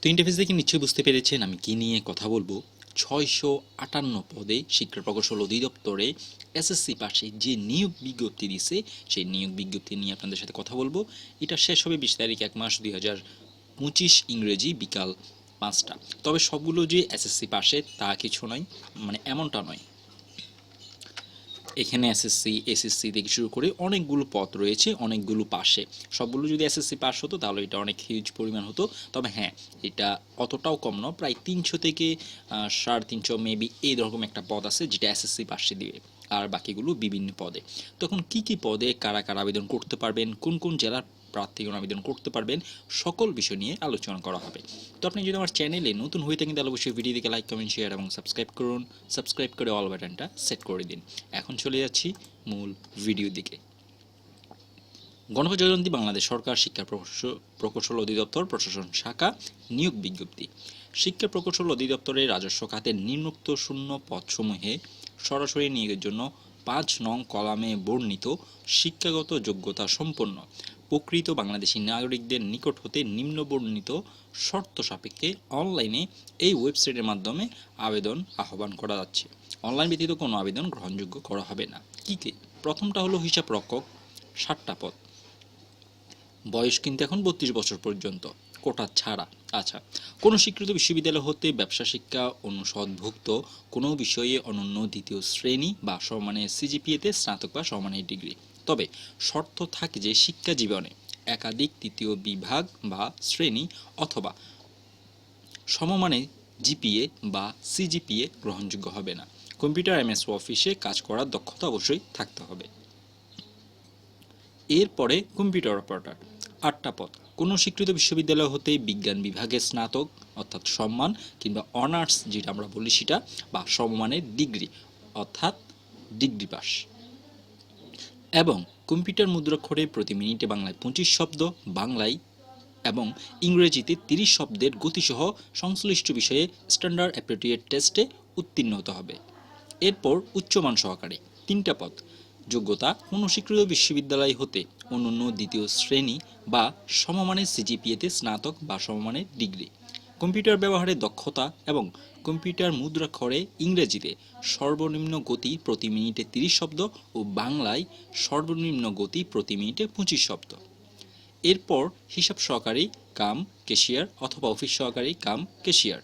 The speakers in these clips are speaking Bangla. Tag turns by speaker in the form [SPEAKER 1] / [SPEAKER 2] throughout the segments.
[SPEAKER 1] তো ইন্টারফেস দেখে নিশ্চয়ই বুঝতে পেরেছেন, আমি কি নিয়ে কথা বলব? ছয়শো আটান্ন পদে শিক্ষা প্রকৌশল অধিদপ্তরে এসএসসি পাশে যে নিয়োগ বিজ্ঞপ্তি দিছে, সেই নিয়োগ বিজ্ঞপ্তি নিয়ে আপনাদের সাথে কথা বলব। এটা শেষ হবে বিশ তারিখ এক মাস দুই হাজার পঁচিশ ইংরেজি বিকাল পাঁচটা। তবে সবগুলো যে এসএসসি পাশে তা কিছু নয় মানে এমনটা নয়। এখানে এসএসসি এসএসসি থেকে শুরু করে অনেকগুলো পথ রয়েছে, অনেকগুলো পাশে। সবগুলো যদি এসএসসি পাস হতো, তাহলে এটা অনেক হিউজ পরিমাণ হতো। তবে হ্যাঁ এটা অতটাও কম নয়, প্রায় তিনশো থেকে সাড়ে তিনশো মেবি এই রকম একটা পদ আছে যেটা এসএসসি পাশে দিবে আর বাকিগুলো বিভিন্ন পদে। তখন কি কি পদে কারা কারা আবেদন করতে পারবেন, কোন কোন জেলার প্রার্থীগণ আবেদন করতে পারবেন। সকল বিষয় নিয়ে আলোচনা করা হবে। তো আপনি যদি আমার চ্যানেলে নতুন হয়ে থাকেন, তাহলে অবশ্যই ভিডিও দেখে লাইক কমেন্ট শেয়ার এবং সাবস্ক্রাইব করুন। সাবস্ক্রাইব করে অল বাটনটা সেট করে দিন। এখন চলে যাচ্ছি মূল ভিডিও দিকে। গণপ্রজাতন্ত্রী বাংলাদেশ সরকার শিক্ষা প্রকৌশল অধিদপ্তর, প্রশাসন শাখা, নিয়োগ বিজ্ঞপ্তি। শিক্ষা প্রকৌশল অধিদপ্তরের রাজস্ব খাতের নিম্নোক্ত শূন্য পদসমূহে সরাসরি নিয়োগের জন্য পাঁচ নং কলামে বর্ণিত শিক্ষাগত যোগ্যতা সম্পন্ন। প্রকৃত বাংলাদেশী নাগরিকদের নিকট হতে নিম্ন বর্ণিত শর্ত সাপেক্ষে অনলাইনে এই ওয়েবসাইটের মাধ্যমে আবেদন আহ্বান করা যাচ্ছে। অনলাইন ব্যতীত কোনো আবেদন গ্রহণযোগ্য করা হবে না। কী কী? প্রথমটা হলো হিসাব রক্ষক ষাটটা পদ। বয়স কিন্তু এখন বত্রিশ বছর পর্যন্ত, কোটা ছাড়া। আচ্ছা কোনো স্বীকৃত বিশ্ববিদ্যালয় হতে ব্যবসা, শিক্ষা অনুষদভুক্ত কোনো বিষয়ে অনন্য দ্বিতীয় শ্রেণি বা সমানের সিজিপিএতে স্নাতক বা সমানের ডিগ্রি। তবে শর্ত থাকে যে শিক্ষা জীবনে একাধিক তৃতীয় বিভাগ বা শ্রেণি অথবা সমমানের জিপিএ বা সিজিপিএ গ্রহণযোগ্য হবে না। কম্পিউটার এমএস অফিসে কাজ করার দক্ষতা অবশ্যই থাকতে হবে। এরপরে কম্পিউটার অপারেটর। আটটা পদ। কোনো স্বীকৃত বিশ্ববিদ্যালয় হতে বিজ্ঞান বিভাগে স্নাতক, অর্থাৎ সম্মান, কিংবা অনার্স, যেটা আমরা বলি সেটা, বা সমমানের ডিগ্রি, অর্থাৎ ডিগ্রি পাস। এবং কম্পিউটার মুদ্রাক্ষরে প্রতি মিনিটে বাংলায় পঁচিশ শব্দ, বাংলায় এবং ইংরেজিতে তিরিশ শব্দের গতিসহ সংশ্লিষ্ট বিষয়ে স্ট্যান্ডার্ড অ্যাপ্রিটিয়েট টেস্টে উত্তীর্ণ হতে হবে। এরপর উচ্চমান সহকারে তিনটা পদ, যোগ্যতা কোনো স্বীকৃত বিশ্ববিদ্যালয় হতে অনন্য দ্বিতীয় শ্রেণি বা সমমানের সিজিপিএতে স্নাতক বা সমমানের ডিগ্রি। কম্পিউটার ব্যবহারে দক্ষতা এবং কম্পিউটার মুদ্রাক্ষরে ইংরেজিতে সর্বনিম্ন গতি প্রতি মিনিটে তিরিশ শব্দ ও বাংলায় সর্বনিম্ন গতি প্রতি মিনিটে পঁচিশ শব্দ। এরপর হিসাব সহকারী কাম কেশিয়ার অথবা অফিস সহকারী কাম কেশিয়ার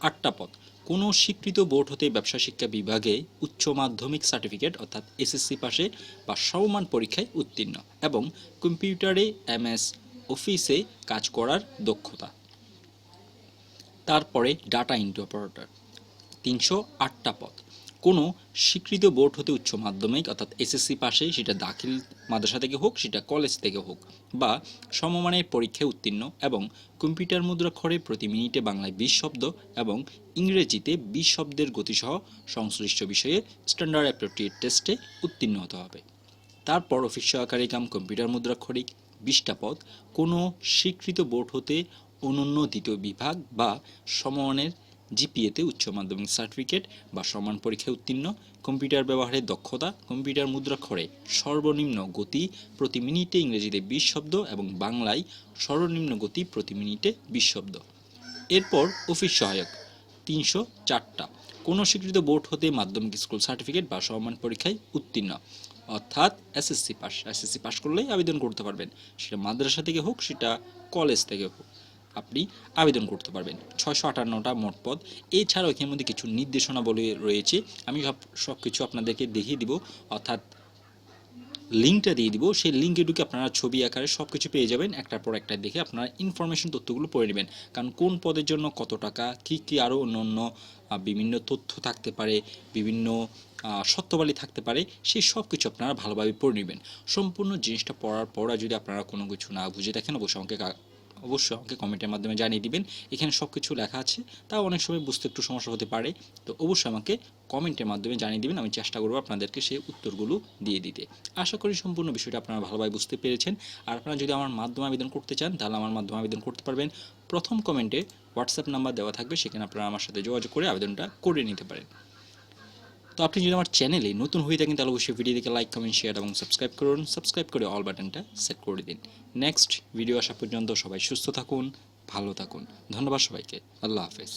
[SPEAKER 1] আটটা পদ। কোনো স্বীকৃত বোর্ড হতে ব্যবসা শিক্ষা বিভাগে উচ্চ মাধ্যমিক সার্টিফিকেট অর্থাৎ এসএসসি পাশে বা সমমান পরীক্ষায় উত্তীর্ণ এবং কম্পিউটারে এমএস অফিসে কাজ করার দক্ষতা। তারপরে ডাটা ইন্টু অপারেটর তিনশো আটটা পদ। কোনো স্বীকৃত বোর্ড হতে উচ্চ মাধ্যমিক, অর্থাৎ এসএসসি পাশে সেটা দাখিল মাদ্রাসা থেকে হোক, সেটা কলেজ থেকে হোক, বা সমমানের পরীক্ষায় উত্তীর্ণ এবং কম্পিউটার মুদ্রাক্ষরে প্রতি মিনিটে বাংলায় বিশ শব্দ এবং ইংরেজিতে বিশ শব্দের গতিসহ সংশ্লিষ্ট বিষয়ে স্ট্যান্ডার্ড অ্যাপ্রোপ্রিয়েট টেস্টে উত্তীর্ণ হতে হবে। তারপর অফিস সহকারী কাম কম্পিউটার মুদ্রাক্ষরিক, বিশটা পদ। কোনো স্বীকৃত বোর্ড হতে অনন্য দ্বিতীয় বিভাগ বা সমমানের জিপিএতে উচ্চ মাধ্যমিক সার্টিফিকেট বা সমান পরীক্ষায় উত্তীর্ণ, কম্পিউটার ব্যবহারের দক্ষতা, কম্পিউটার মুদ্রাক্ষরে সর্বনিম্ন গতি প্রতি মিনিটে ইংরেজিতে বিশ শব্দ এবং বাংলায় সর্বনিম্ন গতি প্রতি মিনিটে বিশ শব্দ। এরপর অফিস সহায়ক, তিনশো চারটা। কোনো স্বীকৃত বোর্ড হতে মাধ্যমিক স্কুল সার্টিফিকেট বা সমান পরীক্ষায় উত্তীর্ণ। অর্থাৎ এসএসসি পাস এসএসসি পাস করলেই আবেদন করতে পারবেন। সেটা মাদ্রাসা থেকে হোক, সেটা কলেজ থেকে হোক। আপনি আবেদন করতে পারবেন। ছয়শো আটান্নটা মোট পদ। এছাড়াও এখানের মধ্যে কিছু নির্দেশনা বলে রয়েছে। আমি সব সব কিছু আপনাদেরকে দেখিয়ে দিব। অর্থাৎ লিঙ্কটা দিয়ে দিব। সেই লিঙ্কে ঢুকে আপনারা ছবি আকারে সব কিছু পেয়ে যাবেন। একটার পর একটা দেখে আপনারা ইনফরমেশন তথ্যগুলো পড়ে নেবেন। কারণ কোন পদের জন্য কত টাকা, কী কী আরও অন্য অন্য বিভিন্ন তথ্য থাকতে পারে, বিভিন্ন সত্যবালী থাকতে পারে, সেই সব কিছু আপনারা ভালোভাবে পড়ে নেবেন। সম্পূর্ণ জিনিসটা পড়ার পর যদি আপনারা কোনো কিছু না বুঝে দেখেন, অবশ্যই আমাকে অবশ্যই আমাকে কমেন্টের মাধ্যমে জানিয়ে দিবেন। এখানে সব কিছু লেখা আছে। তাও অনেক সময় বুঝতে একটু সমস্যা হতে পারে। তো অবশ্যই আমাকে কমেন্টের মাধ্যমে জানিয়ে দিবেন। আমি চেষ্টা করব আপনাদেরকে সেই উত্তরগুলো দিয়ে দিতে। আশা করি সম্পূর্ণ বিষয়টা আপনারা ভালোভাবে বুঝতে পেরেছেন। আর আপনারা যদি আমার মাধ্যমে আবেদন করতে চান, তাহলে আমার মাধ্যমে আবেদন করতে পারবেন। প্রথম কমেন্টে হোয়াটসঅ্যাপ নাম্বার দেওয়া থাকবে। সেখানে আপনারা আমার সাথে যোগাযোগ করে আবেদনটা করে নিতে পারেন। তো আপনি যদি আমার চ্যানেলে নতুন হয়ে থাকেন, তাহলে অবশ্যই ভিডিও দেখে লাইক কমেন্ট শেয়ার এবং সাবস্ক্রাইব করুন। সাবস্ক্রাইব করে অল বাটনটা সেট করে দিন। নেক্সট ভিডিও আসা পর্যন্ত সবাই সুস্থ থাকুন, ভালো থাকুন। ধন্যবাদ সবাইকে। আল্লাহ হাফেজ।